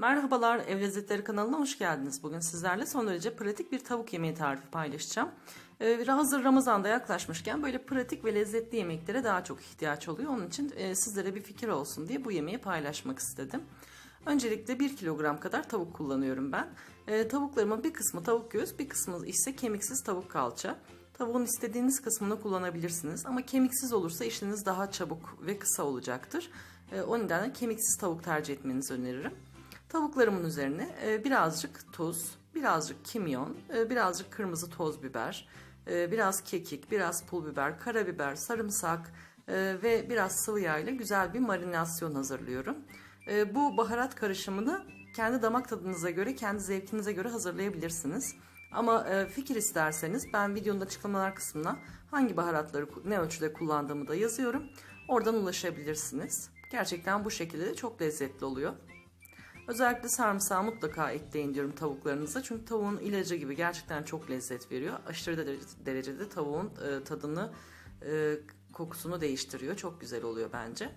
Merhabalar Ev Lezzetleri kanalına hoş geldiniz. Bugün sizlerle son derece pratik bir tavuk yemeği tarifi paylaşacağım. Ee, Ramazan'da yaklaşmışken böyle pratik ve lezzetli yemeklere daha çok ihtiyaç oluyor. Onun için e, sizlere bir fikir olsun diye bu yemeği paylaşmak istedim. Öncelikle 1 kilogram kadar tavuk kullanıyorum ben. E, tavuklarımın bir kısmı tavuk göğüs, bir kısmı ise kemiksiz tavuk kalça. Tavuğun istediğiniz kısmını kullanabilirsiniz ama kemiksiz olursa işiniz daha çabuk ve kısa olacaktır. E, o nedenle kemiksiz tavuk tercih etmenizi öneririm. Tavuklarımın üzerine e, birazcık tuz, birazcık kimyon, e, birazcık kırmızı toz biber, e, biraz kekik, biraz pul biber, karabiber, sarımsak ve biraz sıvı yağ ile güzel bir marinasyon hazırlıyorum. Bu baharat karışımını kendi damak tadınıza göre, kendi zevkinize göre hazırlayabilirsiniz. Ama fikir isterseniz ben videonun açıklamalar kısmına hangi baharatları ne ölçüde kullandığımı da yazıyorum. Oradan ulaşabilirsiniz. Gerçekten bu şekilde de çok lezzetli oluyor. Özellikle sarımsağı mutlaka ekleyin diyorum tavuklarınıza. Çünkü tavuğun ilacı gibi gerçekten çok lezzet veriyor. Aşırı derecede tavuğun e, tadını, e, kokusunu değiştiriyor. Çok güzel oluyor bence.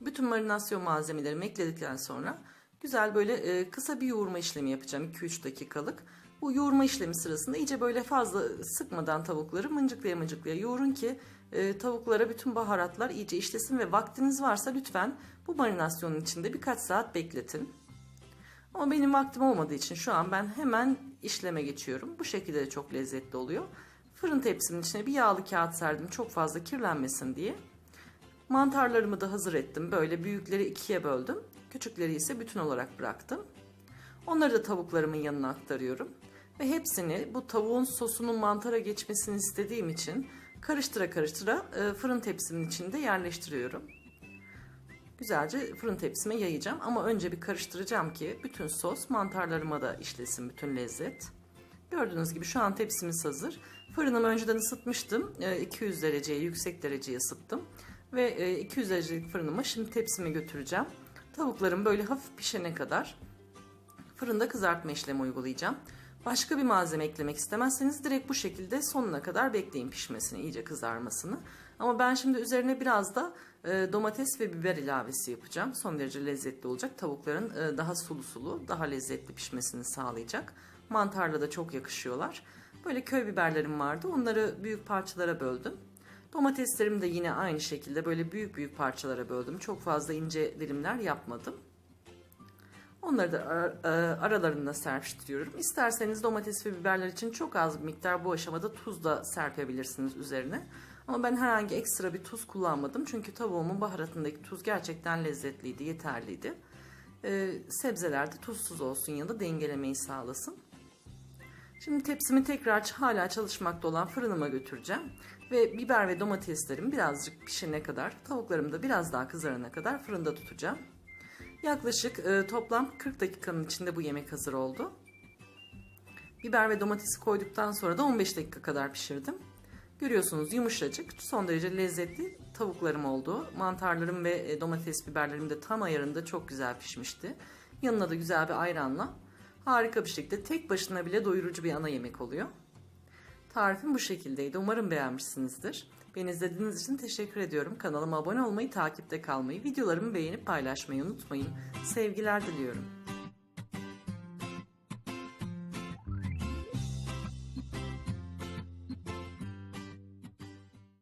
Bütün marinasyon malzemelerimi ekledikten sonra güzel böyle e, kısa bir yoğurma işlemi yapacağım. 2-3 dakikalık. Bu yoğurma işlemi sırasında iyice böyle fazla sıkmadan tavukları mıncıklaya mıncıklaya yoğurun ki e, tavuklara bütün baharatlar iyice işlesin ve vaktiniz varsa lütfen bu marinasyonun içinde birkaç saat bekletin. Ama benim vaktim olmadığı için şu an ben hemen işleme geçiyorum. Bu şekilde de çok lezzetli oluyor. Fırın tepsimin içine bir yağlı kağıt serdim çok fazla kirlenmesin diye. Mantarlarımı da hazır ettim. Böyle büyükleri ikiye böldüm. Küçükleri ise bütün olarak bıraktım. Onları da tavuklarımın yanına aktarıyorum. Ve hepsini bu tavuğun sosunun mantara geçmesini istediğim için karıştıra karıştıra e, fırın tepsimin içinde yerleştiriyorum. Güzelce fırın tepsime yayacağım ama önce bir karıştıracağım ki bütün sos mantarlarıma da işlesin bütün lezzet. Gördüğünüz gibi şu an tepsimiz hazır. Fırınımı önceden ısıtmıştım. 200 e, dereceye yüksek dereceye ısıttım. Ve 200 e, derecelik fırınıma şimdi tepsime götüreceğim. Tavuklarım böyle hafif pişene kadar fırında kızartma işlemi uygulayacağım. Başka bir malzeme eklemek istemezseniz direkt bu şekilde sonuna kadar bekleyin pişmesini, iyice kızarmasını. Ama ben şimdi üzerine biraz da e, domates ve biber ilavesi yapacağım. Son derece lezzetli olacak. Tavukların e, daha sulu sulu, daha lezzetli pişmesini sağlayacak. Mantarla da çok yakışıyorlar. Böyle köy biberlerim vardı. Onları büyük parçalara böldüm. Domateslerimi de yine aynı şekilde böyle büyük büyük parçalara böldüm. Çok fazla ince dilimler yapmadım. Onları da e, aralarında serpiştiriyorum. İsterseniz domates ve biberler için çok az bir miktar bu aşamada tuz da serpebilirsiniz üzerine. Ama ben herhangi ekstra bir tuz kullanmadım. Çünkü tavuğumun baharatındaki tuz gerçekten lezzetliydi, yeterliydi. Ee, sebzeler de tuzsuz olsun yanında dengelemeyi sağlasın. Şimdi tepsimi tekrar hala çalışmakta olan fırınıma götüreceğim. Ve biber ve domateslerim birazcık pişene kadar, tavuklarım da biraz daha kızarana kadar fırında tutacağım. Yaklaşık e, toplam 40 dakikanın içinde bu yemek hazır oldu. Biber ve domatesi koyduktan sonra da 15 dakika kadar pişirdim. Görüyorsunuz yumuşacık, son derece lezzetli tavuklarım oldu. Mantarlarım ve e, domates biberlerim de tam ayarında çok güzel pişmişti. Yanına da güzel bir ayranla harika bir şekilde tek başına bile doyurucu bir ana yemek oluyor. Tarifim bu şekildeydi. Umarım beğenmişsinizdir. Beni izlediğiniz için teşekkür ediyorum. Kanalıma abone olmayı, takipte kalmayı, videolarımı beğenip paylaşmayı unutmayın. Sevgiler diliyorum.